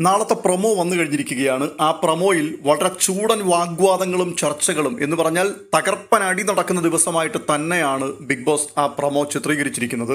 നാളത്തെ പ്രൊമോ വന്നു കഴിഞ്ഞിരിക്കുകയാണ്. ആ പ്രൊമോയിൽ വളരെ ചൂടൻ വാഗ്വാദങ്ങളും ചർച്ചകളും എന്ന് പറഞ്ഞാൽ തകർപ്പൻ അടി നടക്കുന്ന ദിവസമായിട്ട് തന്നെയാണ് ബിഗ് ബോസ് ആ പ്രൊമോ ചിത്രീകരിച്ചിരിക്കുന്നത്.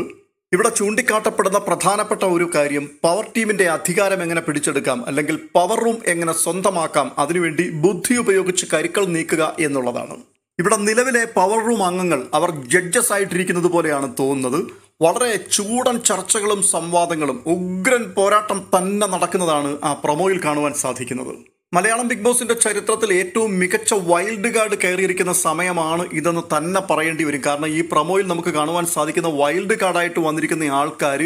ഇവിടെ ചൂണ്ടിക്കാട്ടപ്പെടുന്ന പ്രധാനപ്പെട്ട ഒരു കാര്യം പവർ ടീമിന്റെ അധികാരം എങ്ങനെ പിടിച്ചെടുക്കാം അല്ലെങ്കിൽ പവർ റൂം എങ്ങനെ സ്വന്തമാക്കാം അതിനുവേണ്ടി ബുദ്ധി ഉപയോഗിച്ച് കരുക്കൾ നീക്കുക എന്നുള്ളതാണ്. ഇവിടെ നിലവിലെ പവർ റൂം അംഗങ്ങൾ അവർ ജഡ്ജസ് ആയിട്ടിരിക്കുന്നത് പോലെയാണ് തോന്നുന്നത്. വളരെ ചൂടൻ ചർച്ചകളും സംവാദങ്ങളും ഉഗ്രൻ പോരാട്ടം തന്നെ നടക്കുന്നതാണ് ആ പ്രൊമോയിൽ കാണുവാൻ സാധിക്കുന്നത്. മലയാളം ബിഗ് ബോസിന്റെ ചരിത്രത്തിൽ ഏറ്റവും മികച്ച വൈൽഡ് കാർഡ് കയറിയിരിക്കുന്ന സമയമാണ് ഇതെന്ന് തന്നെ പറയേണ്ടി വരും. കാരണം ഈ പ്രൊമോയിൽ നമുക്ക് കാണുവാൻ സാധിക്കുന്ന വൈൽഡ് കാർഡായിട്ട് വന്നിരിക്കുന്ന ആൾക്കാർ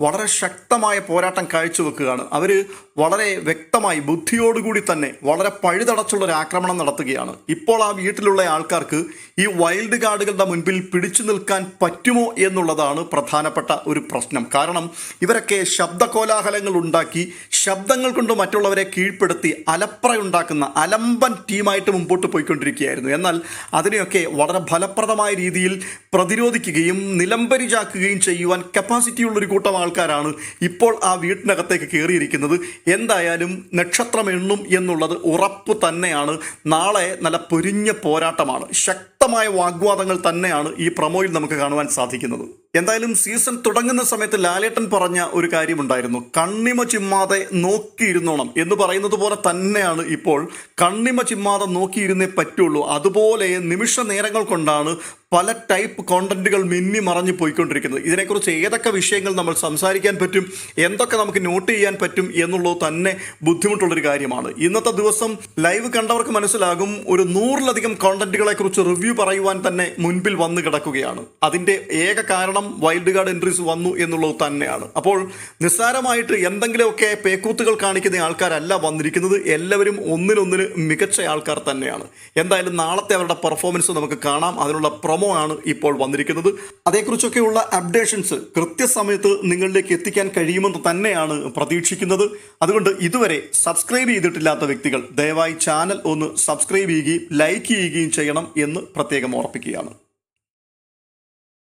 വളരെ ശക്തമായ പോരാട്ടം കാഴ്ചവെക്കുകയാണ്. അവർ വളരെ വ്യക്തമായി ബുദ്ധിയോടുകൂടി തന്നെ വളരെ പഴുതടച്ചുള്ള ഒരു ആക്രമണം നടത്തുകയാണ്. ഇപ്പോൾ ആ വീട്ടിലുള്ള ആൾക്കാർക്ക് ഈ വൈൽഡ് കാർഡുകളുടെ മുൻപിൽ പിടിച്ചു നിൽക്കാൻ പറ്റുമോ എന്നുള്ളതാണ് പ്രധാനപ്പെട്ട ഒരു പ്രശ്നം. കാരണം ഇവരൊക്കെ ശബ്ദ കോലാഹലങ്ങൾ ഉണ്ടാക്കി ശബ്ദങ്ങൾ കൊണ്ട് മറ്റുള്ളവരെ കീഴ്പ്പെടുത്തി അലപ്രയുണ്ടാക്കുന്ന അലമ്പൻ ടീമായിട്ട് മുമ്പോട്ട് പോയിക്കൊണ്ടിരിക്കുകയായിരുന്നു. എന്നാൽ അതിനെയൊക്കെ വളരെ ഫലപ്രദമായ രീതിയിൽ പ്രതിരോധിക്കുകയും നിലംപരിചാക്കുകയും ചെയ്യുവാൻ കപ്പാസിറ്റിയുള്ളൊരു കൂട്ടം കൂട്ടം ആൾക്കാരാണ് ഇപ്പോൾ ആ വീട്ടിനകത്തേക്ക് കയറിയിരിക്കുന്നത്. എന്തായാലും നക്ഷത്രം എണ്ണും എന്നുള്ളത് ഉറപ്പ് തന്നെയാണ്. നാളെ നല്ല പൊരിഞ്ഞ പോരാട്ടമാണ്. ശക്തമായ വാഗ്വാദങ്ങൾ തന്നെയാണ് ഈ പ്രമോയിൽ നമുക്ക് കാണുവാൻ സാധിക്കുന്നത്. എന്തായാലും സീസൺ തുടങ്ങുന്ന സമയത്ത് ലാലേട്ടൻ പറഞ്ഞ ഒരു കാര്യമുണ്ടായിരുന്നു. കണ്ണിമ ചിമ്മാതെ നോക്കിയിരുന്നോണം എന്ന് പറയുന്നത് പോലെ തന്നെയാണ് ഇപ്പോൾ കണ്ണിമ ചിമ്മാതെ നോക്കിയിരുന്നേ പറ്റുള്ളൂ. അതുപോലെ നിമിഷ നേരങ്ങൾ കൊണ്ടാണ് പല ടൈപ്പ് കോണ്ടന്റുകൾ മിന്നി മറഞ്ഞു പോയിക്കൊണ്ടിരിക്കുന്നത്. ഇതിനെക്കുറിച്ച് ഏതൊക്കെ വിഷയങ്ങൾ നമ്മൾ സംസാരിക്കാൻ പറ്റും എന്തൊക്കെ നമുക്ക് നോട്ട് ചെയ്യാൻ പറ്റും എന്നുള്ളത് തന്നെ ബുദ്ധിമുട്ടുള്ളൊരു കാര്യമാണ്. ഇന്നത്തെ ദിവസം ലൈവ് കണ്ടവർക്ക് മനസ്സിലാകും ഒരു നൂറിലധികം കോണ്ടന്റുകളെക്കുറിച്ച് റിവ്യൂ പറയുവാൻ തന്നെ മുൻപിൽ വന്നു കിടക്കുകയാണ്. അതിന്റെ ഏക കാരണം വൈൽഡ് കാർഡ് എൻട്രീസ് വന്നു എന്നുള്ളത് തന്നെയാണ്. അപ്പോൾ നിസ്സാരമായിട്ട് എന്തെങ്കിലുമൊക്കെ പേക്കൂത്തുകൾ കാണിക്കുന്ന ആൾക്കാരല്ല വന്നിരിക്കുന്നത്. എല്ലാവരും ഒന്നിനൊന്നിന് മികച്ച ആൾക്കാർ തന്നെയാണ്. എന്തായാലും നാളത്തെ അവരുടെ പെർഫോമൻസ് നമുക്ക് കാണാം. അതിനുള്ള പ്രൊമോ ആണ് ഇപ്പോൾ വന്നിരിക്കുന്നത്. അതേക്കുറിച്ചൊക്കെയുള്ള അപ്ഡേഷൻസ് കൃത്യസമയത്ത് നിങ്ങളിലേക്ക് എത്തിക്കാൻ കഴിയുമെന്ന് തന്നെയാണ് പ്രതീക്ഷിക്കുന്നത്. അതുകൊണ്ട് ഇതുവരെ സബ്സ്ക്രൈബ് ചെയ്തിട്ടില്ലാത്ത വ്യക്തികൾ ദയവായി ചാനൽ ഒന്ന് സബ്സ്ക്രൈബ് ചെയ്യുകയും ലൈക്ക് ചെയ്യുകയും ചെയ്യണം എന്ന് പ്രത്യേകം ഓർപ്പിക്കുകയാണ്.